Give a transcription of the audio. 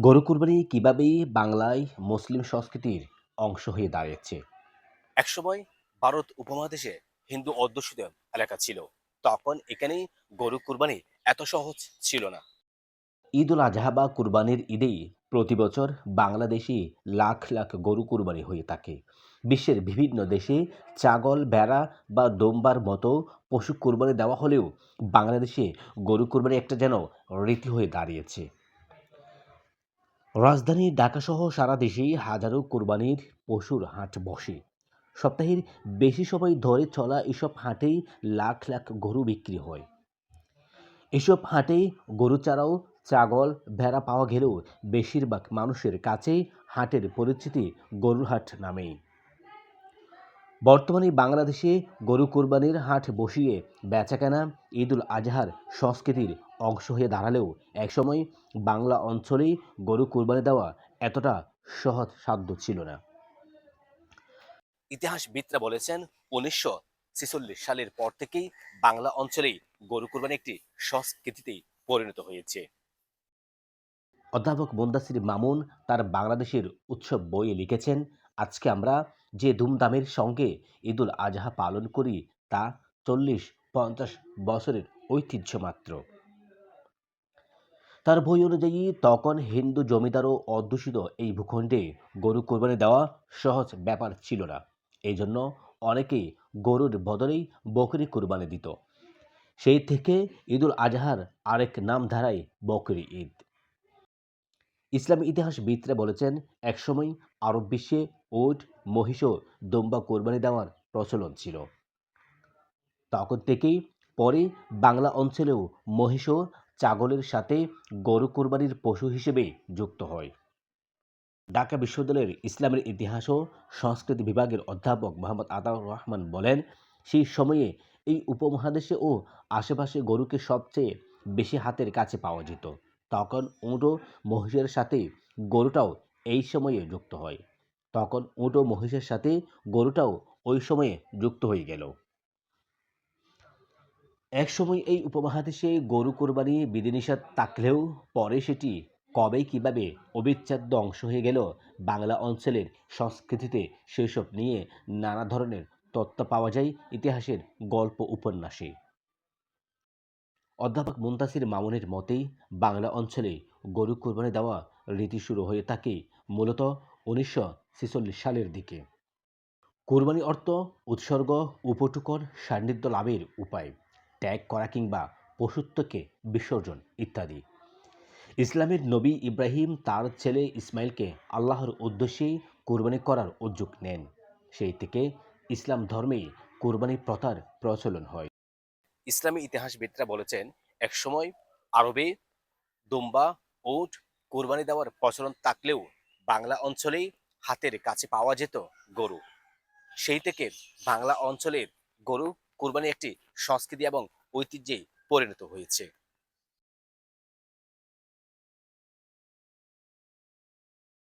গরু কুরবানি কীভাবে বাংলায় মুসলিম সংস্কৃতির অংশ হয়ে দাঁড়িয়েছে? একসময় ভারত উপমহাদেশে হিন্দু অধ্যুষিত এলাকা ছিল। তখন এখানেই গরু কুরবানি এত সহজ ছিল না। ঈদ উল আজহা বা কুরবানির ঈদেই প্রতি বছর বাংলাদেশে লাখ লাখ গরু কুরবানি হয়ে থাকে। বিশ্বের বিভিন্ন দেশে ছাগল ভেড়া বা দোম্বার মতো পশু কুরবানি দেওয়া হলেও বাংলাদেশে গরু কুরবানি একটা যেন রীতি হয়ে দাঁড়িয়েছে। রাজধানী ঢাকাসহ সারা দেশেই হাজারো কোরবানির পশুর হাট বসে। সপ্তাহের বেশি সময় ধরে চলা এসব হাটেই লাখ লাখ গরু বিক্রি হয়। এসব হাটে গরু ছাড়াও ছাগল, ভেড়া পাওয়া গেলেও বেশিরভাগ মানুষের কাছেই হাটের পরিচিতি গরুর হাট নামেই। বর্তমানে বাংলাদেশে গরু কোরবানির হাট বসিয়ে বেচাকেনা ঈদুল আজহার সংস্কৃতির অংশ হয়ে দাঁড়ালেও একসময় বাংলা অঞ্চলেই গরু কোরবানি দেওয়া এতটা সহজ সাধ্য ছিল না। ইতিহাসবিদরা বলেছেন উনিশশো ছেচল্লিশ সালের পর থেকেই বাংলা অঞ্চলেই গরু কুরবানি একটি সংস্কৃতিতেই পরিণত হয়েছে। অধ্যাপক মুন্দাসির মামুন তার বাংলাদেশের উৎসব বইয়ে লিখেছেন আজকে আমরা যে ধুমধামের সঙ্গে ঈদুল আজহা পালন করি তা চল্লিশ পঞ্চাশ বছরের ঐতিহ্য মাত্র। তার বই অনুযায়ী তখন হিন্দু জমিদার ও অধ্যুষিত এই ভূখণ্ডে গরু কোরবানি দেওয়া সহজ ব্যাপার ছিল না। এই জন্য অনেকেই গরুর বদলেই বকরি কোরবানি দিত। সেই থেকে ঈদুল আজহার আরেক নাম ধারায় বকরি ঈদ। ইসলামী ইতিহাসবিদরা বলেছেন, একসময় আরব বিশ্বে ওট মহিষ দম্বা কোরবানি দেওয়ার প্রচলন ছিল। তখন থেকেই পরে বাংলা অঞ্চলেও মহিষ ছাগলের সাথে গরু কোরবানির পশু হিসেবে যুক্ত হয়। ঢাকা বিশ্ববিদ্যালয়ের ইসলামের ইতিহাস ও সংস্কৃতি বিভাগের অধ্যাপক মোহাম্মদ আতাউর রহমান বলেন, সেই সময়ে এই উপমহাদেশে ও আশেপাশে গরুকে সবচেয়ে বেশি হাতের কাছে পাওয়া যেত। তখন উঁট ও মহিষের সাথে গরুটাও এই সময়ে যুক্ত হয়। তখন উঁট ও মহিষের সাথে গরুটাও ওই সময়ে যুক্ত হয়ে গেল। একসময় এই উপমহাদেশে গরু কোরবানি বিধিনিষেধ থাকলেও পরে সেটি কবে কীভাবে অবিচ্ছেদ্য অংশ হয়ে গেল বাংলা অঞ্চলের সংস্কৃতিতে সেসব নিয়ে নানা ধরনের তথ্য পাওয়া যায় ইতিহাসের গল্প উপন্যাসে। অধ্যাপক মুন্তাসির মামুনের মতেই বাংলা অঞ্চলে গরু কোরবানি দেওয়া রীতি শুরু হয়ে থাকে মূলত উনিশশো ছেচল্লিশ সালের দিকে। কোরবানি অর্থ উৎসর্গ, উপটুকর, সান্নিধ্য লাভের উপায়। ত্যাগ করা কিংবা পশুত্বকে বিসর্জন ইত্যাদি। ইসলামের নবী ইব্রাহিম তার ছেলে ইসমাইলকে আল্লাহর উদ্দেশ্যেই কোরবানি করার উদ্যোগ নেন। সেই থেকে ইসলাম ধর্মেই কোরবানি প্রথার প্রচলন হয়। ইসলামী ইতিহাসবিদরা বলেছেন, একসময় আরবে দুম্বা ওট কোরবানি দেওয়ার প্রচলন থাকলেও বাংলা অঞ্চলেই হাতের কাছে পাওয়া যেত গরু। সেই থেকে বাংলা অঞ্চলের গরু কোরবানি একটি সংস্কৃতি এবং ঐতিহ্যে পরিণত হয়েছে।